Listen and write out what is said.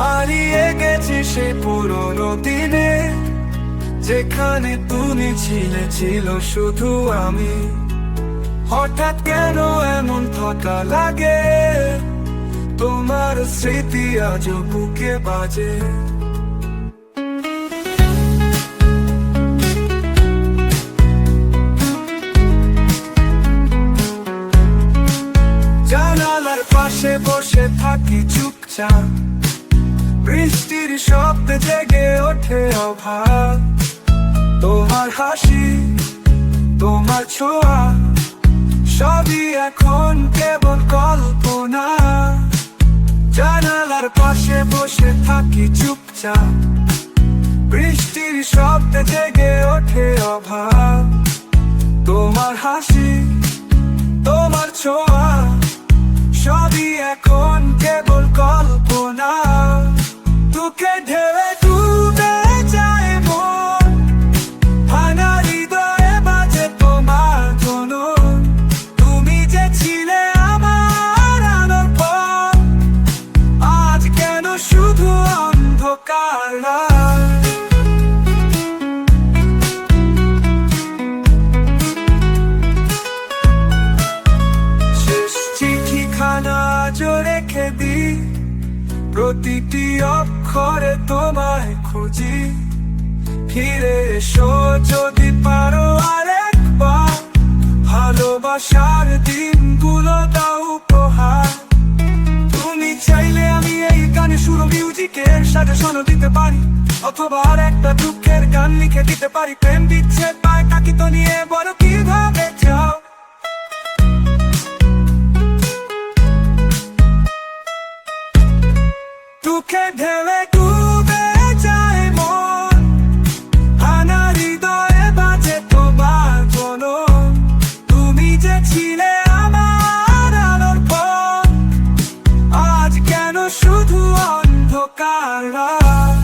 হারিয়ে গেছি সে পুরনো দিনে, যেখানে তুমি ছিলে, ছিল শুধু আমি। হঠাৎ কেন এমন থাকা লাগে? তোমার স্মৃতি আজ বুকে বাজে। জানালার পাশে বসে থাকি চুপচাপ। জেগে ওঠে অভাব। তোমার হাসি, তোমার ছোঁয়া, সবই এখন কেবল কল্পনা। জানালার পাশে বসে থাকি চুপচাপ। বৃষ্টির শব্দে জেগে ওঠে অভাব। তোমার হাসি, তোমার ছোঁয়া, সবই এখন কেবল কল্পনা। তোকে ঢেলে চিঠিখানা আজও রেখে দি প্রতিটি অক্ষরে তোমায় খুঁজি। ফিরে এসো যদি পারো আরেকবার। ভালোবাসার দিনগুলো দাও শোনো দিতে পারি, অথবা আর একটা দুঃখের গান লিখে দিতে পারি। প্রেম দিচ্ছে পায় কাকি তো নিয়ে tocarla.